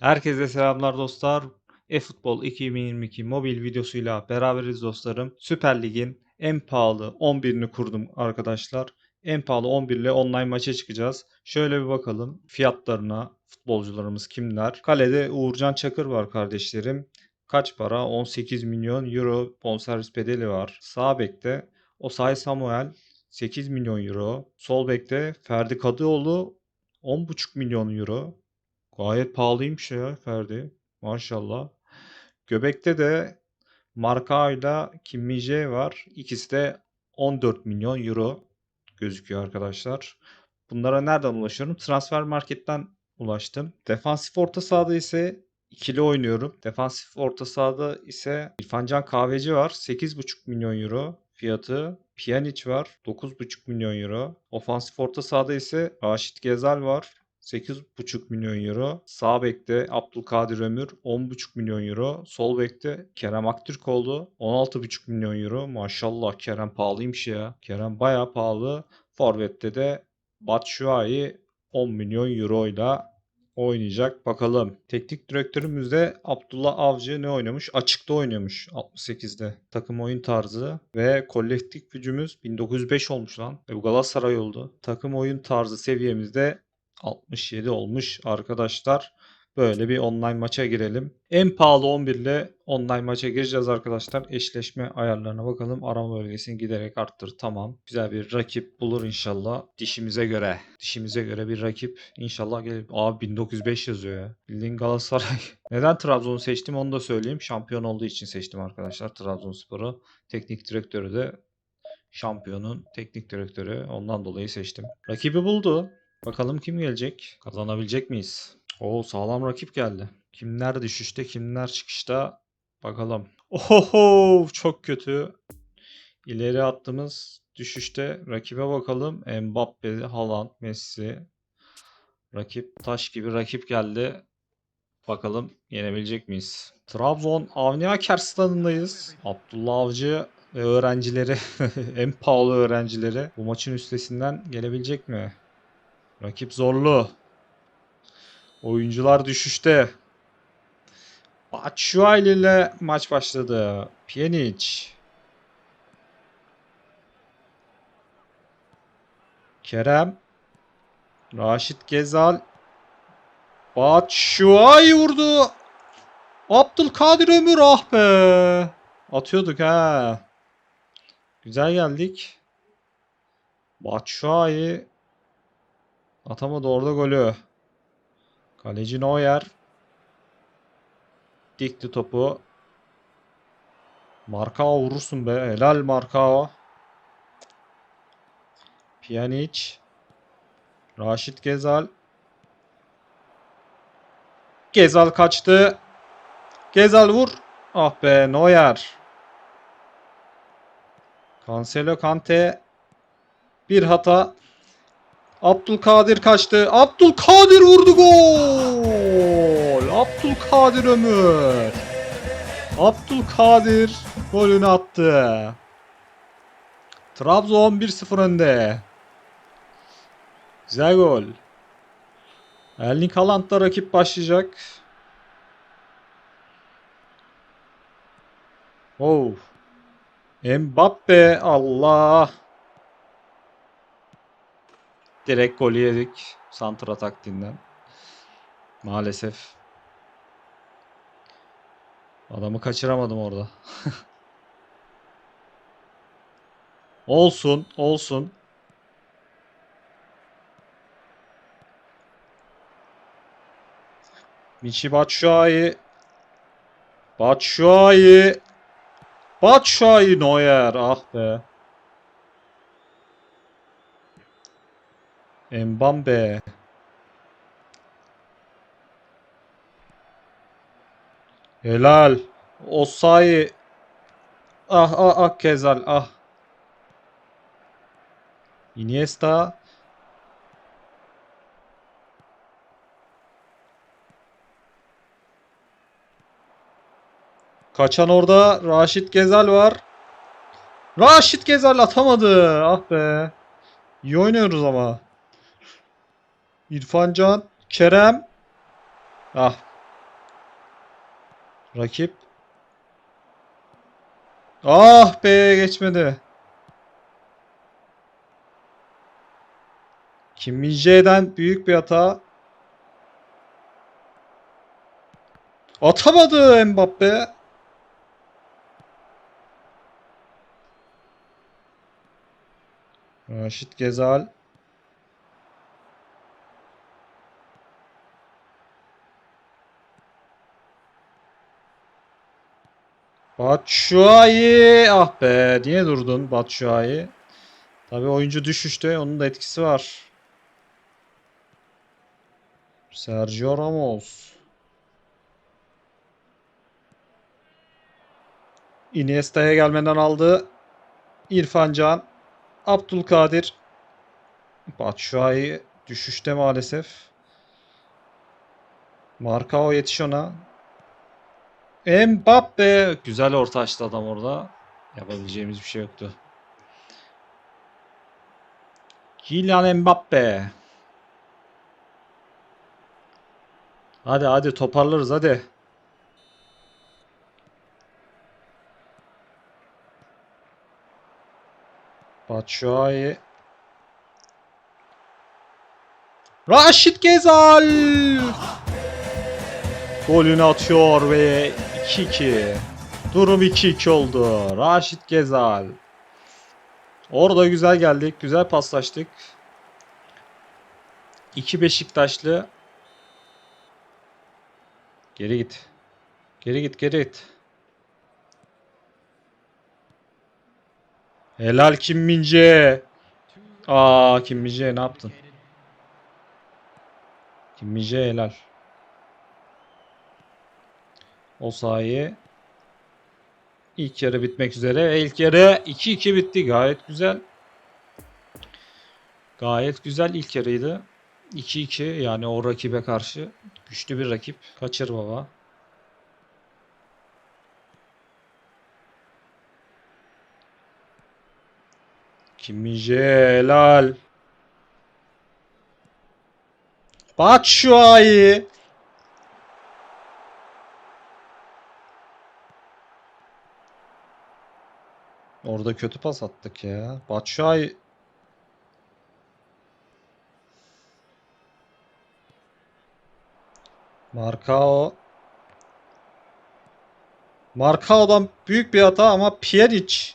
Herkese selamlar dostlar. eFootball 2022 mobil videosuyla beraberiz dostlarım. Süper Lig'in en pahalı 11'ini kurdum arkadaşlar. En pahalı 11 ile online maça çıkacağız. Şöyle bir bakalım fiyatlarına futbolcularımız kimler? Kalede Uğurcan Çakır var kardeşlerim. Kaç para? 18 milyon euro bonservis bedeli var. Sağ bekte Osay Samuel 8 milyon euro. Sol bekte Ferdi Kadıoğlu 10,5 milyon euro. Gayet pahalıymış ya Ferdi. Maşallah. Göbekte de Marka ile Kim Min-jae var. İkisi de 14 milyon euro gözüküyor arkadaşlar. Bunlara nereden ulaşıyorum? Transfer marketten ulaştım. Defansif orta sahada ise ikili oynuyorum. Defansif orta sahada ise İrfancan Kahveci var. 8,5 milyon euro fiyatı. Pjanic var. 9,5 milyon euro. Ofansif orta sahada ise Raşit Gezal var. 8,5 milyon euro. Sağ bekte Abdülkadir Ömür 10,5 milyon euro. Sol bekte Kerem Aktürkoğlu 16,5 milyon euro. Maşallah Kerem pahalıymış ya. Kerem bayağı pahalı. Forvet'te de Batshuayi 10 milyon euro ile oynayacak. Bakalım. Teknik direktörümüz de Abdullah Avcı ne oynamış? Açıkta oynamış 68'de. Takım oyun tarzı ve kolektif gücümüz 1905 olmuş lan. E bu Galatasaray oldu. Takım oyun tarzı seviyemizde 67 olmuş arkadaşlar. Böyle bir online maça girelim. En pahalı 11 ile online maça gireceğiz arkadaşlar. Eşleşme ayarlarına bakalım. Arama bölgesini giderek arttır. Tamam. Güzel bir rakip bulur inşallah. Dişimize göre. Dişimize göre bir rakip inşallah gelir. Abi 1905 yazıyor ya. Bildiğin Galatasaray. Neden Trabzon'u seçtim onu da söyleyeyim. Şampiyon olduğu için seçtim arkadaşlar Trabzonspor'u. Teknik direktörü de şampiyonun teknik direktörü. Ondan dolayı seçtim. Rakibi buldu. Bakalım kim gelecek? Kazanabilecek miyiz? Oo sağlam rakip geldi. Kimler düşüşte, kimler çıkışta? Bakalım. Oho çok kötü. İleri attığımız düşüşte rakibe bakalım. Mbappe, Haaland, Messi. Rakip taş gibi rakip geldi. Bakalım yenebilecek miyiz? Trabzon Avni Aker stadındayız. Abdullah Avcı ve öğrencileri, en pahalı öğrencileri bu maçın üstesinden gelebilecek mi? Rakip zorlu. Oyuncular düşüşte. Batshuayi ile maç başladı. Pjanic. Kerem. Raşit Gezal. Batshuayi vurdu. Abdülkadir Ömür ah be. Atıyorduk ha. Güzel geldik. Batshuayi Atamadı orada golü. Kaleci Neuer. Dikti topu. Markao vurursun be. Helal Markao. Pjanic. Raşit Gezal. Gezal kaçtı. Gezal vur. Ah be Neuer. Cancelo Kante. Bir hata. Abdülkadir kaçtı. Abdülkadir vurdu gol. Abdülkadir Ömür. Abdülkadir golünü attı. Trabzon 1-0 önde. Güzel gol. Erling Haaland'da rakip başlayacak. Oh. Mbappe Allah. Direkt golü yedik. Santra taktiğinden. Maalesef. Adamı kaçıramadım orada. olsun, olsun. Michi Batshuayi. Batshuayi. Batshuayi Neuer. Ah be. Mbambe. Helal. Osayi. Ah ah ah Kezal ah. Iniesta. Kaçan orada Raşit Gezal var. Raşit Gezal atamadı. Ah be. İyi oynuyoruz ama. İrfan Can, Kerem. Ah Rakip. Ah be geçmedi. Kim Min-jae'den büyük bir hata. Atamadı Mbappe. Raşit Gezal. Batshuayi. Ah be. Niye durdun Batshuayi? Tabii oyuncu düşüşte. Onun da etkisi var. Sergio Ramos. Iniesta'ya gelmeden aldı. İrfan Can. Abdülkadir. Batshuayi düşüşte maalesef. Markao yetiş ona. Mbappe. Güzel orta açtı adam orada. Yapabileceğimiz bir şey yoktu. Kylian Mbappe. Hadi hadi toparlarız hadi. Batshuayi. Raşit Gezal. Golünü atıyor ve 2-2. Durum 2-2 oldu. Raşit Gezal. Orada güzel geldik. Güzel paslaştık. İki Beşiktaşlı. Geri git. Geri git, geri git. Helal Kim Min-jae. Aa Kim ne yaptın? Kim Min-jae helal. O sayı ilk yarı bitmek üzere. İlk yarı 2-2 bitti. Gayet güzel. Gayet güzel ilk yarıydı. 2-2 yani o rakibe karşı güçlü bir rakip. Kaçır baba. Kim Min-jae helal. Batshuayi. Orada kötü pas attık ya. Batshuayi Markao Markao'dan büyük bir hata ama Pjanic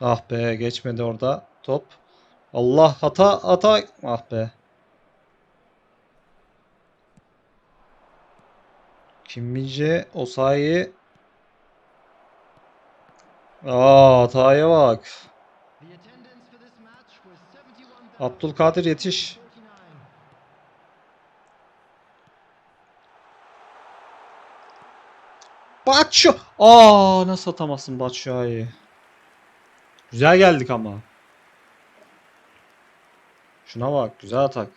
Ah be geçmedi orada top. Allah hata hata ah be. Kim Min-jae Osayi Aa hataya bak. Abdülkadir yetiş. Batshu. Aa nasıl atamazsın Batshuayi? Güzel geldik ama. Şuna bak güzel atak.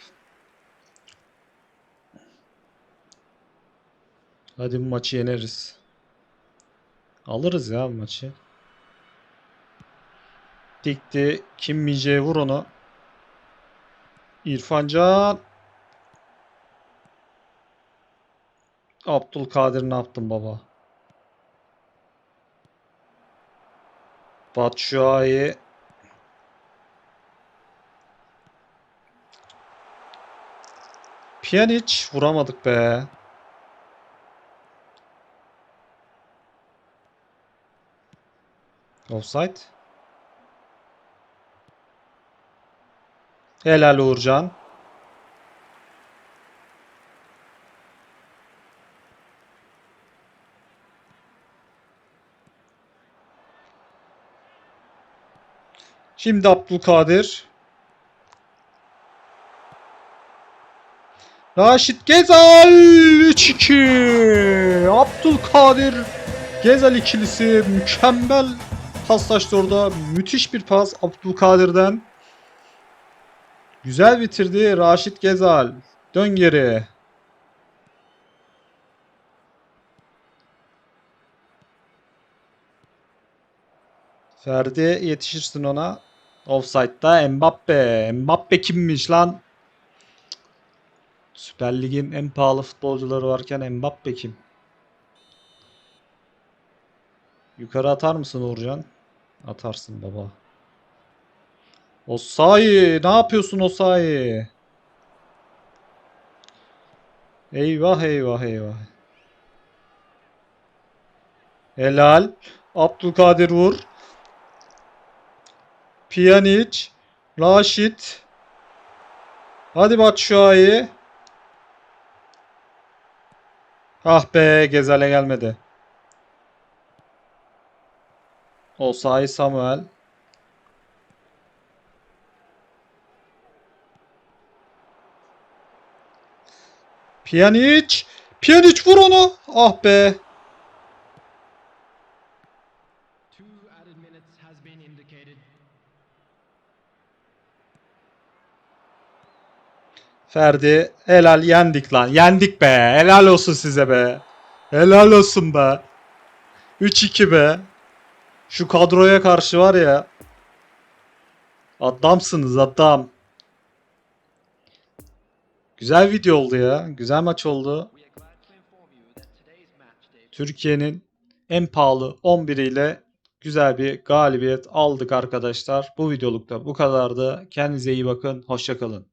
Hadi bu maçı yeneriz. Alırız ya bu maçı. Dikti. Kim Min-jae vur onu. İrfan Can. Abdülkadir ne yaptın baba? Batshuayi. Pjanic vuramadık be. Offside. Helal Uğurcan. Şimdi Abdülkadir. Raşit Gezal 3-2. Abdülkadir Gezal ikilisi mükemmel paslaştı orada. Müthiş bir pas Abdülkadir'den. Güzel bitirdi Raşit Gezal. Dön geri. Ferdi yetişirsin ona. Offside'da Mbappe. Mbappe kimmiş lan? Süper. Lig'in en pahalı futbolcuları varken Mbappe kim? Yukarı atar mısın Uğurcan? Atarsın baba. Osayi, ne yapıyorsun Osayi? Eyvah eyvah eyvah. Helal. Abdülkadir vur. Pjanic. Raşit. Hadi Batshuayi. Ah be Gezal'e gelmedi. Osayi Samuel. Pjanic. Pjanic vur onu. Ah be. Ferdi helal yendik lan. Yendik be. Helal olsun size be. Helal olsun be. 3-2 be. Şu kadroya karşı var ya. Adamsınız adam. Güzel video oldu ya. Güzel maç oldu. Türkiye'nin en pahalı 11 ile güzel bir galibiyet aldık arkadaşlar. Bu videolukta bu kadardı. Kendinize iyi bakın. Hoşçakalın.